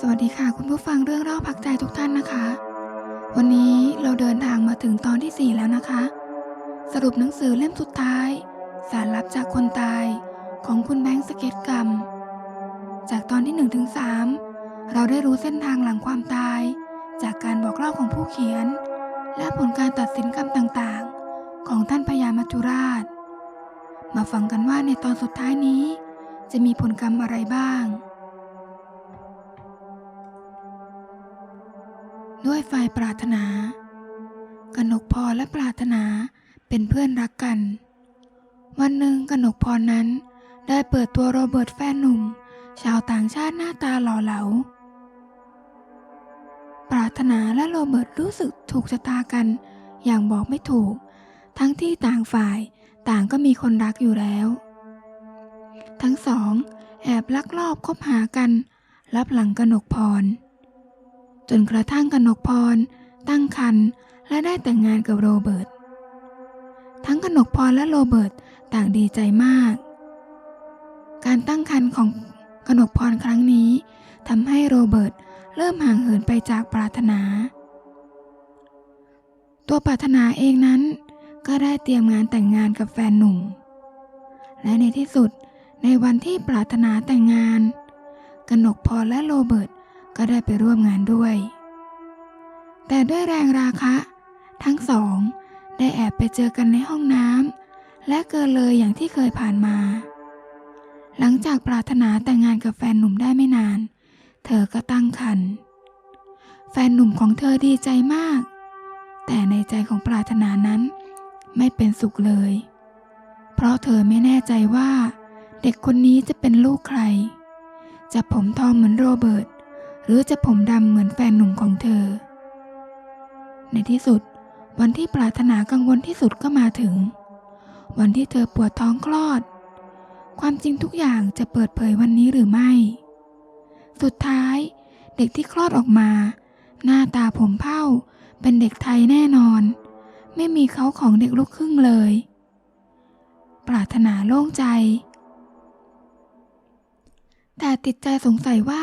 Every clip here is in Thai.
สวัสดีค่ะ คุณผู้ฟังเรื่องเล่าพักใจทุกท่านนะคะ วันนี้เราเดินทางมาถึงตอนที่ 4 แล้วนะคะ สรุปหนังสือเล่มสุดท้าย สารลับจากคนตายของคุณแบงค์สเก็ตกรรม จากตอนที่1ถึง3เราได้รู้เส้นทางหลังความตาย จากการบอกเล่าของผู้เขียน และผลการตัดสินกรรมต่างๆ ของท่านพญามัจจุราช มาฟังกันว่าในตอนสุดท้ายนี้ จะมีผลกรรมอะไรบ้าง ด้วยไฟปรารถนากนกพรและปรารถนาเป็นเพื่อนรักกัน วันหนึ่งกนกพรนั้นได้เปิดตัวโรเบิร์ตแฟนหนุ่ม ชาวต่างชาติหน้าตาหล่อเหลา ปรารถนาและโรเบิร์ตรู้สึกถูกชะตากันอย่างบอกไม่ถูก ทั้งที่ต่างฝ่ายต่างก็มีคนรักอยู่แล้ว ทั้งสอง แอบลักลอบคบหากัน รับหลังกนกพร จนกระทั่งกนกพร ตั้งครรภ์และได้แต่งงานกับโรเบิร์ต ทั้งกนกพรและโรเบิร์ตต่างดีใจมาก การตั้งครรภ์ของกนกพรครั้งนี้ทำให้โรเบิร์ตเริ่มห่างเหินไปจากปรารถนา ตัวปรารถนาเองนั้น ก็ได้เตรียมงานแต่งงานกับแฟนหนุ่ม และในที่สุดในวันที่ปรารถนาแต่งงานกนกพรและโรเบิร์ต ก็ได้ไปร่วมงานด้วย แต่ด้วยแรงราคะ ทั้งสองได้แอบไปเจอกันในห้องน้ำและเกินเลยอย่างที่เคยผ่านมา หลังจากปรารถนาแต่งงานกับแฟนหนุ่มได้ไม่นาน เธอก็ตั้งครรภ์แฟนหนุ่มของเธอดีใจมาก แต่ในใจของปรารถนานั้นไม่เป็นสุขเลย เพราะเธอไม่แน่ใจว่า เด็กคนนี้จะเป็นลูกใคร จะผมทองเหมือนโรเบิร์ต หรือจะผมดำเหมือนแฟนหนุ่มของเธอ ในที่สุด วันที่ปรารถนากังวลที่สุดก็มาถึง วันที่เธอปวดท้องคลอด ความจริงทุกอย่างจะเปิดเผยวันนี้หรือไม่ สุดท้ายเด็กที่คลอดออกมา หน้าตาผมเผ้า เป็นเด็กไทยแน่นอน ไม่มีเขาของเด็กลูกครึ่งเลย ปรารถนาโล่งใจ แต่ติดใจสงสัยว่า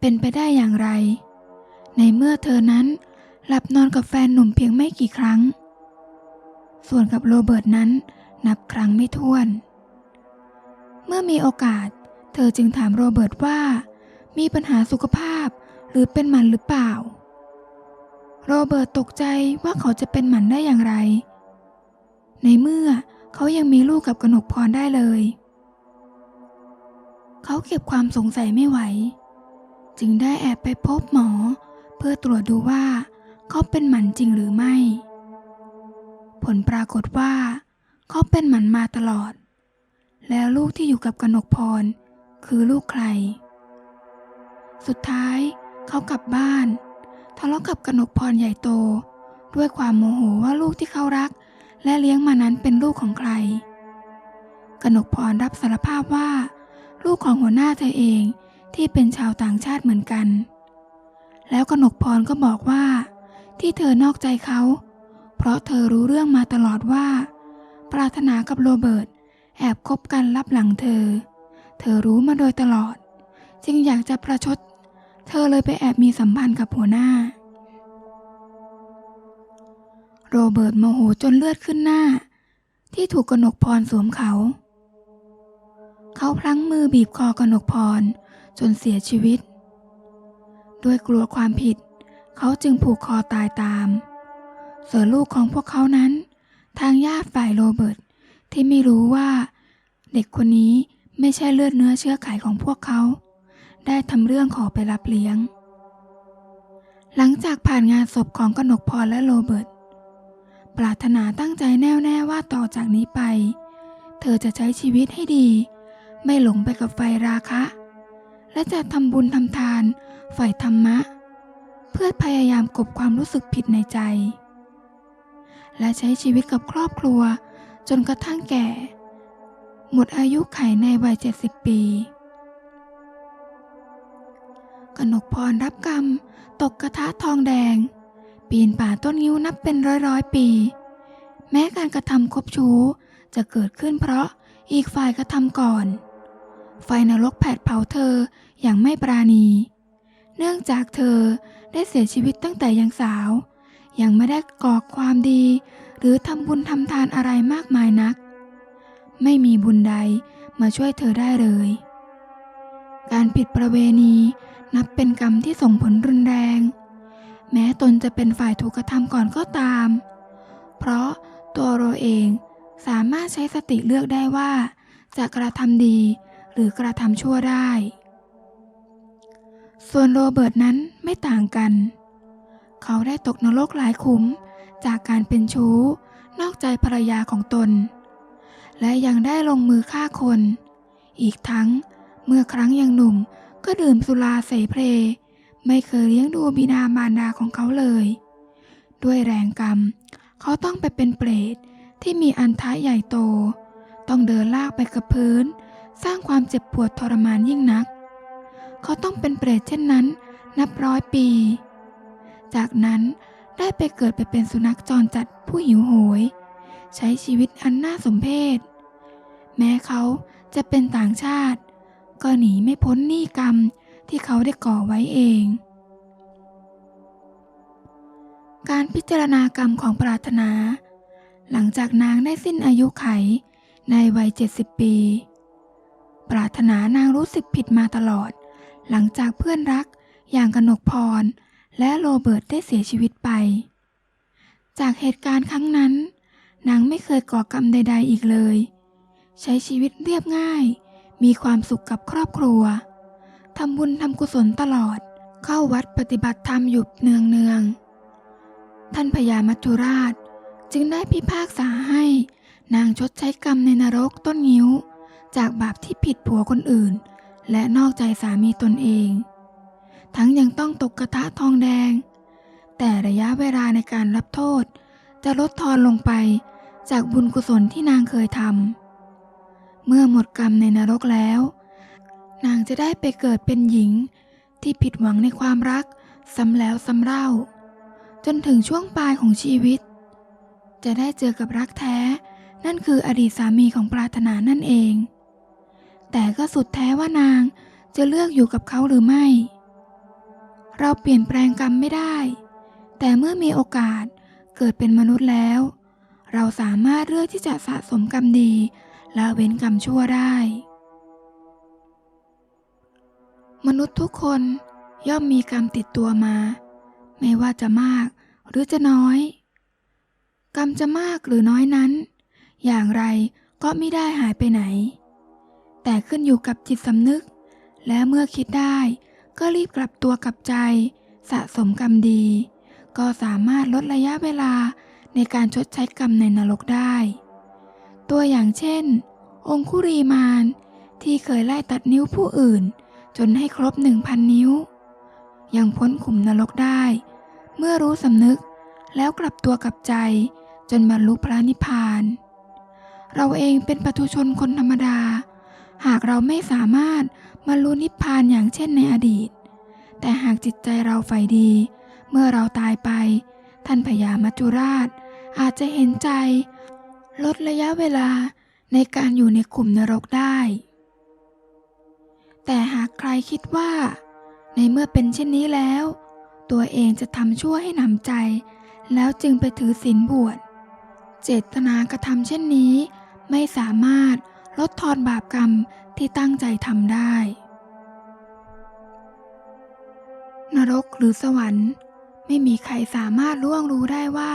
เป็นไปได้อย่างไร ในเมื่อเธอนั้นหลับนอนกับแฟนหนุ่มเพียงไม่กี่ครั้ง ส่วนกับโรเบิร์ตนั้นนับครั้งไม่ถ้วน เมื่อมีโอกาส เธอจึงถามโรเบิร์ตว่า มีปัญหาสุขภาพหรือเป็นหมันหรือเปล่า โรเบิร์ตตกใจว่าเขาจะเป็นหมันได้อย่างไร ในเมื่อเขายังมีลูกกับกนกพรได้เลย เขาเก็บความสงสัยไม่ไหว จึงได้แอบไปพบหมอ เพื่อตรวจดูว่าเขาเป็นหมันจริงหรือไม่ ผลปรากฏว่าเขาเป็นหมันมาตลอด แล้วลูกที่อยู่กับกนกพร คือลูกใคร สุดท้ายเขากลับบ้านทะเลาะกับกนกพรใหญ่โต ด้วยความโมโหว่าลูกที่เขารัก และเลี้ยงมานั้นเป็นลูกของใคร กนกพรรับสารภาพว่า ลูกของหัวหน้าเธอเอง ที่เป็นชาวต่างชาติเหมือนกัน แล้วกนกพรก็บอกว่า ที่เธอนอกใจเขา เพราะเธอรู้เรื่องมาตลอดว่า ปรารถนากับโรเบิร์ตแอบคบกันลับหลังเธอ เธอรู้มาโดยตลอด จึงอยากจะประชด เธอเลยไปแอบมีสัมพันธ์กับหัวหน้า โรเบิร์ตโมโหจนเลือดขึ้นหน้า ที่ถูกกนกพรสวมเขา เขาพลั้งมือบีบคอกนกพร จนเสียชีวิต ด้วยกลัวความผิด เขาจึงผูกคอตายตาม ส่วนลูกของพวกเขานั้น ทางญาติฝ่ายโรเบิร์ตที่ไม่รู้ว่า เด็กคนนี้ไม่ใช่เลือดเนื้อเชื้อไขของพวกเขา ได้ทำเรื่องขอไปรับเลี้ยง หลังจากผ่านงานศพของกนกพรและโรเบิร์ตปรารถนาตั้งใจแน่วแน่ว่าต่อจากนี้ไป เธอจะใช้ชีวิตให้ดี ไม่หลงไปกับไฟราคะ และจะทำบุญทำทานฝ่ายธรรมะ เพื่อพยายามกบความรู้สึกผิดในใจ และใช้ชีวิตกับครอบครัวจนกระทั่งแก่ หมดอายุไขในวัย 70 ปีกนกพรรับกรรม ตกกระทะทองแดง ปีนป่าต้นงิ้วนับเป็นร้อยร้อยปี แม้การกระทำคบชู้จะเกิดขึ้นเพราะอีกฝ่ายกระทำก่อน ไฟนรกแผดเผาเธออย่างไม่ปราณี เนื่องจากเธอได้เสียชีวิตตั้งแต่ยังสาว ยังไม่ได้ก่อความดี หรือทำบุญทำทานอะไรมากมายนัก ไม่มีบุญใดมาช่วยเธอได้เลย การผิดประเวณีนับเป็นกรรมที่ส่งผลรุนแรง แม้ตนจะเป็นฝ่ายถูกกระทำก่อนก็ตาม เพราะตัวเราเองสามารถใช้สติเลือกได้ว่า จะกระทำดี หรือกระทำชั่วได้ ส่วนโรเบิร์ตนั้นไม่ต่างกัน เขาได้ตกนรกหลายขุมจากการเป็นชู้ นอกใจภรรยาของตน และยังได้ลงมือฆ่าคน อีกทั้งเมื่อครั้งยังหนุ่มก็ดื่มสุราเสเพลไม่เคยเลี้ยงดูบิดามารดาของเขาเลย ด้วยแรงกรรม เขาต้องไปเป็นเปรตที่มีอันท้ายใหญ่โต ต้องเดินลากไปกับพื้น สร้างความเจ็บปวดทรมานยิ่งนัก เขาต้องเป็นเปรตเช่นนั้นนับร้อยปี จากนั้นได้ไปเกิดไปเป็นสุนัขจรจัดผู้หิวโหย ใช้ชีวิตอันน่าสมเพชแม้เขาจะเป็นต่างชาติ ก็หนีไม่พ้นหนี้กรรมที่เขาได้ก่อไว้เอง การพิจารณากรรมของปรารถนา หลังจากนางได้สิ้นอายุไขในวัย 70 ปี ปรารถนานางรู้สึกผิดมาตลอด หลังจากเพื่อนรักอย่างกนกพร และโรเบิร์ตได้เสียชีวิตไป จากเหตุการณ์ครั้งนั้น นางไม่เคยก่อกรรมใด ๆ อีกเลย ใช้ชีวิตเรียบง่าย มีความสุขกับครอบครัวทำบุญทำกุศลตลอด เข้าวัดปฏิบัติธรรมอยู่เนืองเนืองๆท่านพญามัจจุราชจึงได้พิพากษาให้นางชดใช้กรรมในนรกต้นงิ้ว จากบาปที่ผิดผัวคนอื่น และนอกใจสามีตนเอง ทั้งยังต้องตกกระทะทองแดง แต่ระยะเวลาในการรับโทษ จะลดทอนลงไปจากบุญกุศลที่นางเคยทำ เมื่อหมดกรรมในนรกแล้ว นางจะได้ไปเกิดเป็นหญิงที่ผิดหวังในความรักซ้ำแล้วซ้ำเล่า จนถึงช่วงปลายของชีวิต จะได้เจอกับรักแท้ นั่นคืออดีตสามีของปรารถนานั่นเอง แต่ก็สุดแท้ว่านางจะเลือกอยู่กับเขาหรือไม่ เราเปลี่ยนแปลงกรรมไม่ได้ แต่เมื่อมีโอกาสเกิดเป็นมนุษย์แล้ว เราสามารถเลือกที่จะสะสมกรรมดีและเว้นกรรมชั่วได้ มนุษย์ทุกคนย่อมมีกรรมติดตัวมา ไม่ว่าจะมากหรือจะน้อย กรรมจะมากหรือน้อยนั้น อย่างไรก็ไม่ได้หายไปไหน แต่ขึ้นอยู่กับจิตสำนึก และเมื่อคิดได้ ก็รีบกลับตัวกลับใจ สะสมกรรมดี ก็สามารถลดระยะเวลาในการชดใช้กรรมในนรกได้ ตัวอย่างเช่น องคุรีมานที่เคยไล่ตัดนิ้วผู้อื่น จนให้ครบหนึ่งพันนิ้ว ยังพ้นขุมนรกได้ เมื่อรู้สำนึกแล้วกลับตัวกลับใจ จนบรรลุพระนิพพาน เราเองเป็นปุถุชนคนธรรมดา หากเราไม่สามารถบรรลุนิพพานอย่างเช่นในอดีต แต่หากจิตใจเราใฝ่ดี เมื่อเราตายไป ท่านพญามัจจุราช อาจจะเห็นใจ ลดระยะเวลาในการอยู่ในขุมนรกได้ แต่หากใครคิดว่า ในเมื่อเป็นเช่นนี้แล้ว ตัวเองจะทำชั่วให้หนำใจ แล้วจึงไปถือศีลบวช เจตนากระทำเช่นนี้ไม่สามารถ ลดทอนบาปกรรมที่ตั้งใจทำได้ นรกหรือสวรรค์ ไม่มีใครสามารถล่วงรู้ได้ว่า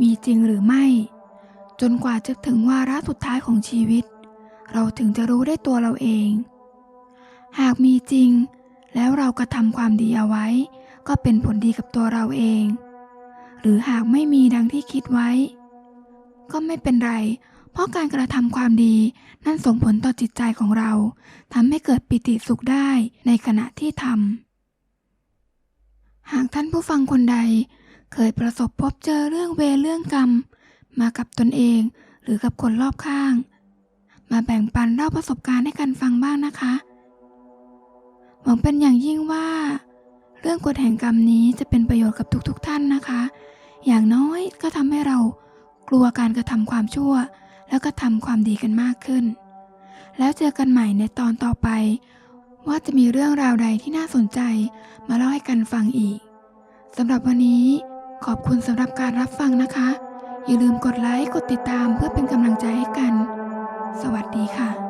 มีจริงหรือไม่ จนกว่าจะถึงวาระสุดท้ายของชีวิต เราถึงจะรู้ได้ตัวเราเอง หากมีจริง แล้วเรากระทำความดีเอาไว้ ก็เป็นผลดีกับตัวเราเอง หรือหากไม่มีดังที่คิดไว้ ก็ไม่เป็นไรเเพราะการกระทำความดีนั่นส่งผลต่อจิตใจของเราทำให้เกิดปิติสุขได้ในขณะที่ทำหากท่านผู้ฟังคนใด เคยประสบพบเจอเรื่องเวรเรื่องกรรม มากับตนเองหรือกับคนรอบข้าง มาแบ่งปันเล่าประสบการณ์ให้กันฟังบ้างนะคะ หวังเป็นอย่างยิ่งว่า เรื่องกฎแห่งกรรมนี้จะเป็นประโยชน์กับทุกๆทท่านนะคะ อย่างน้อยก็ทำให้เรากลัวการกระทำความชั่ว แล้วก็ทำความดีกันมากขึ้น แล้วเจอกันใหม่ในตอนต่อไป ว่าจะมีเรื่องราวใดที่น่าสนใจมาเล่าให้กันฟังอีกสำหรับวันนี้ขอบคุณสำหรับการรับฟังนะคะ อย่าลืมกดไลค์ กดติดตามเพื่อเป็นกำลังใจให้กัน สวัสดีค่ะ